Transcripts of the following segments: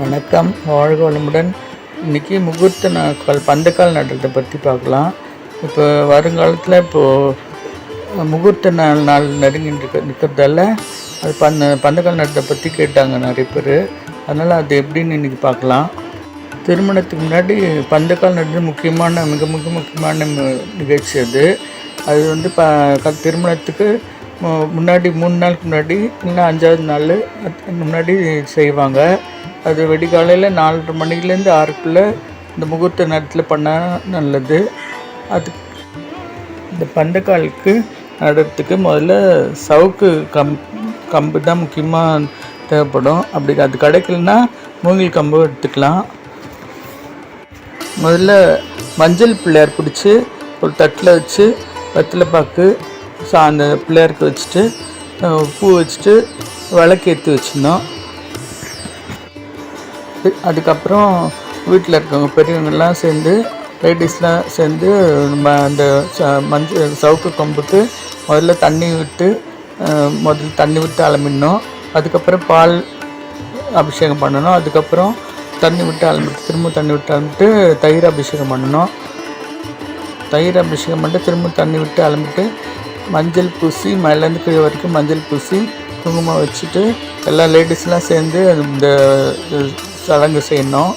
வணக்கம். வாழ்க வளமுடன். இன்றைக்கி முகூர்த்த நாட்கள் பந்தக்கால் நடுறதை பற்றி பார்க்கலாம். இப்போ வருங்காலத்தில் இப்போது முகூர்த்த நாள் நாள் நெருங்கி நிற்க நிற்கிறதால அது பந்த பந்தக்கால் நடுறதை பற்றி கேட்டாங்க நிறைய பேர். அதனால் அது எப்படின்னு இன்றைக்கி பார்க்கலாம். திருமணத்துக்கு முன்னாடி பந்தக்கால் நடுறது முக்கியமான மிக மிக முக்கியமான நிகழ்ச்சி அது. அது வந்து ப க- திருமணத்துக்கு முன்னாடி மூணு நாளுக்கு முன்னாடி இல்லைன்னா அஞ்சாவது நாள் முன்னாடி செய்வாங்க. அது வெடிகாலையில் நாலரை மணிலேருந்து ஆறுக்குள்ளே இந்த முகூர்த்த நேரத்தில் பண்ணால் நல்லது. அது இந்த பந்தக்காலுக்கு நடுறதுக்கு முதல்ல சவுக்கு கம் கம்பு தான் முக்கியமாக தேவைப்படும். அப்படி அது கிடைக்கலன்னா மூங்கில் கம்பு எடுத்துக்கலாம். முதல்ல மஞ்சள் பிள்ளையார் பிடிச்சி ஒரு தட்டில் வச்சு வெத்தலை பாக்கு சா அந்த பிள்ளையாருக்கு வச்சுட்டு பூ வச்சுட்டு விளக்கேற்றி வச்சிருந்தோம் அதுக்கப்புறம் வீட்டில் இருக்கவங்க பெரியவங்கெல்லாம் சேர்ந்து லேடிஸ்லாம் சேர்ந்து நம்ம அந்த ச- மஞ்சள் சவுக்கு கொம்புக்கு முதல்ல தண்ணி விட்டு முதல்ல தண்ணி விட்டு அலம்பிடணும். அதுக்கப்புறம் பால் அபிஷேகம் பண்ணணும். அதுக்கப்புறம் தண்ணி விட்டு அலம்பிட்டு திரும்ப தண்ணி விட்டு அலம்பிட்டு தயிர் அபிஷேகம் பண்ணணும். தயிர் அபிஷேகம் பண்ணிட்டு திரும்ப தண்ணி விட்டு அலம்பிட்டு மஞ்சள் பூசி மேலேருந்து கீழே வரைக்கும் மஞ்சள் பூசி குங்குமம் வச்சுட்டு எல்லா லேடிஸ்லாம் சேர்ந்து இந்த சடங்கு செய்யணும்.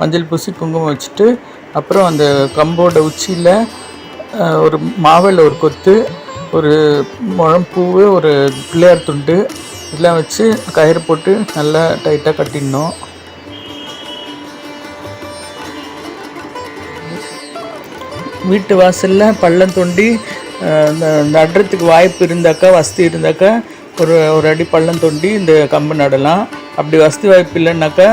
மஞ்சள் பூசி குங்குமம் வச்சுட்டு அப்புறம் அந்த கம்போட உச்சியில் ஒரு மாவில் ஒரு கொத்து ஒரு முழம்பூவு ஒரு பிள்ளையார் துண்டு இதெல்லாம் வச்சு கயிறு போட்டு நல்லா டைட்டாக கட்டிடணும். வீட்டு வாசலில் பள்ளம் தோண்டி இந்த நடுறதுக்கு வாய்ப்பு இருந்தாக்கா வசதி இருந்தாக்கா ஒரு ஒரு அடி பள்ளம் தோண்டி இந்த கம்பு நடலாம். அப்படி வசதி வாய்ப்பு இல்லைன்னாக்கா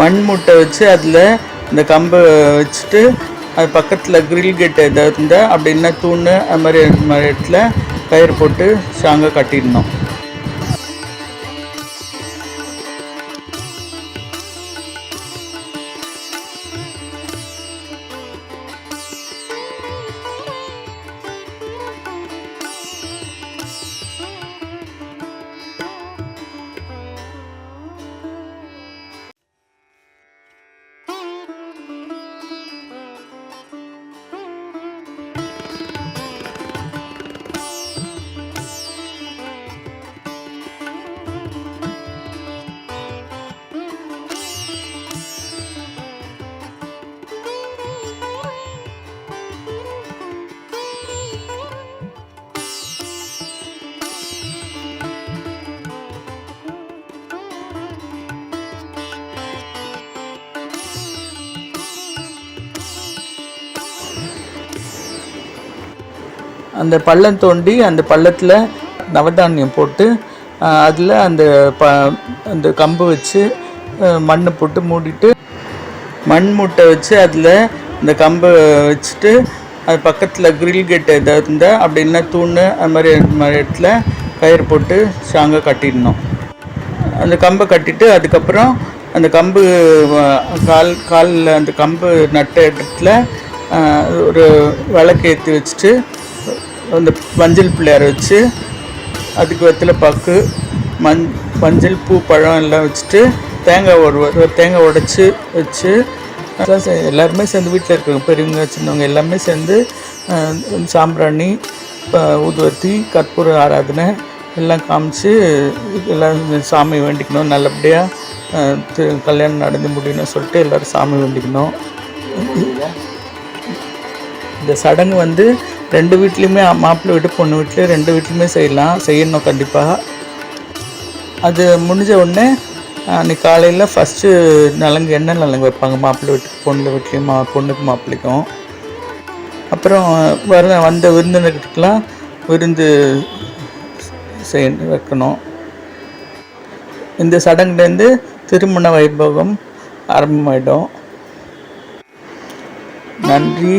மண் மூட்டை வச்சு அதில் இந்த கம்பை வச்சுட்டு அது பக்கத்தில் கிரில் கேட் எதாவது இருந்தால் அப்படின்னா தூண் அது மாதிரி மாதிரி இடத்துல கயிறு போட்டு ஸ்ட்ராங்காக கட்டிடணும். அந்த பள்ளம் தோண்டி அந்த பள்ளத்தில் நவதானியம் போட்டு அதில் அந்த ப அந்த கம்பு வச்சு மண் போட்டு மூடிட்டு மண் மூட்டை வச்சு அதில் இந்த கம்பை வச்சுட்டு அது பக்கத்தில் கிரில் கேட் எதாவது இருந்தால் அப்படி அப்படின்னா தூண் அது மாதிரி மாதிரி இடத்துல கயிறு போட்டு ஸ்ட்ராங்காக கட்டிடணும். அந்த கம்பை கட்டிட்டு அதுக்கப்புறம் அந்த கம்பு கால் காலில் அந்த கம்பு நட்ட இடத்துல ஒரு விளக்கு ஏற்றி வச்சுட்டு அந்த மஞ்சள் பிள்ளையார் வச்சு அதுக்கு வெத்தில பாக்கு மஞ் மஞ்சள் பூ பழம் எல்லாம் வச்சுட்டு தேங்காய் ஒரு தேங்காய் உடச்சி வச்சு அதான் எல்லாருமே சேர்ந்து வீட்டில் இருக்கிறவங்க பெரியவங்க சின்னவங்க எல்லாமே சேர்ந்து சாம்பிராணி ஊதுவத்தி கற்பூர ஆராதனை எல்லாம் காமிச்சு எல்லாம் சாமி வேண்டிக்கணும். நல்லபடியாக கல்யாணம் நடந்து முடியணும்னு சொல்லிட்டு எல்லோரும் சாமி வேண்டிக்கணும். இந்த சடங்கு வந்து ரெண்டு வீட்லேயுமே மாப்பிள்ளை வீட்டு பொண்ணு வீட்லேயும் ரெண்டு வீட்லேயுமே செய்யலாம். செய்யணும் கண்டிப்பாக அது முடிஞ்ச உடனே அன்றைக்கி காலையில் ஃபஸ்ட்டு நலங்கு எண்ணெய் நலங்கு வைப்பாங்க? மாப்பிள்ளை வீட்டுக்கு பொண்ணு வீட்லேயும் மா பொண்ணுக்கு மாப்பிள்ளைக்கும். அப்புறம் வர வந்த விருந்தினர்கிட்டலாம் விருந்து செய் வைக்கணும். இந்த சடங்குலேருந்து திருமண வைபோகம் ஆரம்பமாயிடும். நன்றி.